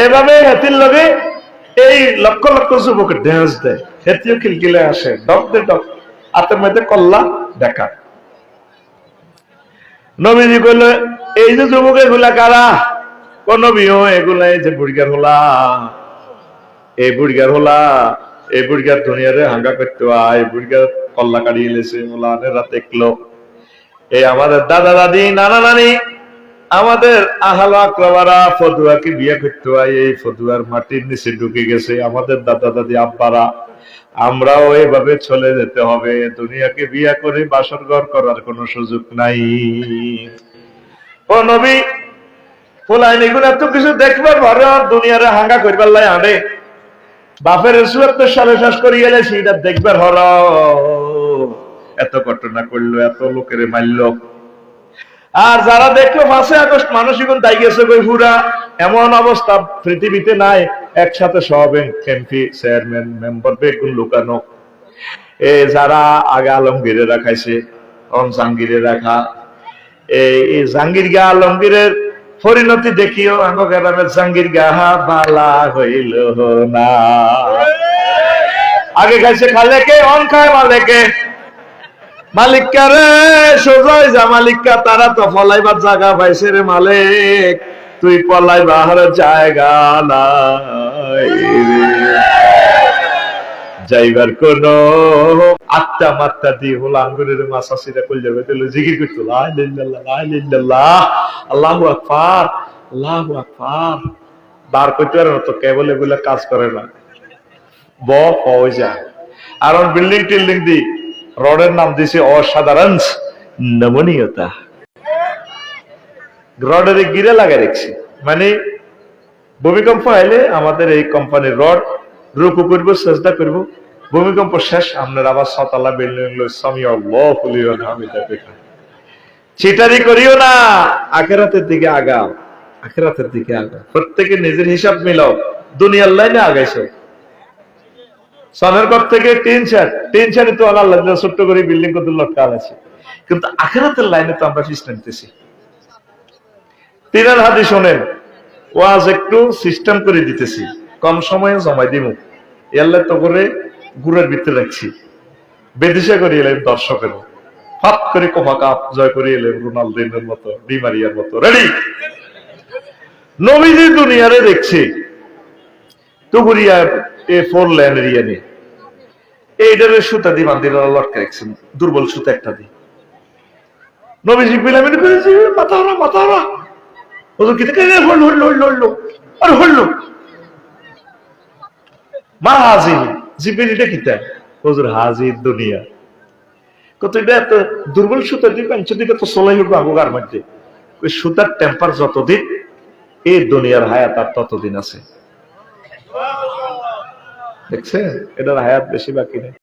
এভাবে হেতির লগে এই লক্ষ লক্ষ যুবকের ড্যান্স দেয়। হেতিও খিলকিলে আসে, ডক দে ডক, হাতের মধ্যে কল্লা দেখা। নবীজি কইল, এই যে যুবক এগুলা কারা? নবীও এগুলা এই যে বুড়িগার হলা। এই বুড়িগার হলা, এই বুড়িগার দুনিয়ারে হাঙ্গা করতে এই বুড়িগার কল্লা কাড়িয়ে লেছে মোলানে রাতে একলো। এই আমাদের দাদা, দাদি, নানা, নানি আমাদের আহাল আক্রবারা ফদুয়াকে বিয়ে করতে হয়, এই ফদুয়ার মাটির নিচে ঢুকে গেছে। আমাদের দাদা দাদি, আব্বারা, আমরাও এভাবে চলে যেতে হবে। দুনিয়াকে বিয়ে করে বাসর ঘর করার কোনো সুযোগ নাই। ও নবী, ফুলাইন, এগুলো এত কিছু দেখবার ভরে আর দুনিয়ারে হাঙ্গা করবার লাই আনে। বাপের চুয়াত্তর সালে শেষ করি গেলে সেটা দেখবার হর এত ঘটনা করল, এত লোকের মারলো। আর যারা দেখল পাঁচই আগস্ট মানুষ এখন দায় গেছে কই পুরা এমন অবস্থা পৃথিবীতে নাই, একসাথে সব এমপি, চেয়ারম্যান, মেম্বার বেগুন লুকানো। এ যারা আগে আলমগীরে রাখাইছে, অন জাহাঙ্গীরে রাখা। এই এই জাহাঙ্গীর গা আলমগীরের পরিণতি দেখিও আমার গ্রামের জাহাঙ্গীর গাহা বালা হইল না। আগে খাইছে খালেকে, অন খায় মালেকে। মালিককা রে সোজাই যা মালিককা তারা তো ফলাইবার জায়গা পাইছে রে মালিক। তুই পলাইবার জায়গা নাই। যাইবার কোন আত্মা মাত্রা দিয়ে হলো আঙ্গুরের মাসা সিরা কল যাবে তাহলে জিকির করতো লা ইলাহা ইল্লাল্লাহ, লা ইলাহা ইল্লাল্লাহ, আল্লাহু আকবার আল্লাহু আকবার। বার করতে পারে না তো কেবল এগুলা কাজ করে না। ব হয়ে যায় আর বিল্ডিং টিল্ডিং দি রডের নাম দিছে অসাধারণ নমনীয়তা। রডের গিরে লাগাই রেখেছি। মানে ভূমিকম্প আইলে আমাদের এই কোম্পানির রড রুকু করব চেষ্টা করব। ভূমিকম্প শেষ, আপনার আবার সতলা বিল্ডিং চিটারি করিও না, আখেরাতের দিকে আগাও। আখেরাতের দিকে আগাও। প্রত্যেকে নিজের হিসাব মিলাও। দুনিয়ার লাইনে আগাইছো। সনের ঘর থেকে টিন শার্ট টিন শার্টে তো আল্লাহ ছোট্ট করে বিল্ডিং কত লটকাল আছে। কিন্তু আখেরাতের লাইনে তো আমরা ফিস টানতেছি তিনের হাতে শোনেন, ওয়াজ একটু সিস্টেম করে দিতেছি, কম সময়ে জমাই দিব এল্লে তো করে গুড়ের ভিতরে রাখছি। বেদিশা করে এলেন দর্শকের। ফাত করে কোমা কাপ জয় করে এলেন রোনালদিনের মতো ডিমারিয়ার মতো। রেডি নবীজি দুনিয়ারে দেখছি। টুকুরিয়া এ ফোর ল্যান্ড এরিয়া নিয়ে এইটারে সুতা দিয়ে বান্দিরা লটকা রাখছেন। দুর্বল সুতা একটা দিয়ে। নবীজি পিলামিন করেছে মাথা ওরা মাথা ওরা ওদের কে হল হল হল হল আরে হল মা হাজির। এটা হুজুর দুনিয়া। কত এটা এত দুর্বল সুতা দিয়ে পাঞ্চ দিকে তো সোলাই উঠবো আগো গার মধ্যে ওই সুতার টেম্পার যতদিন, এই দুনিয়ার হায়াত আর ততদিন আছে। দেখছেন এটার হায়াত বেশি বাকি নেই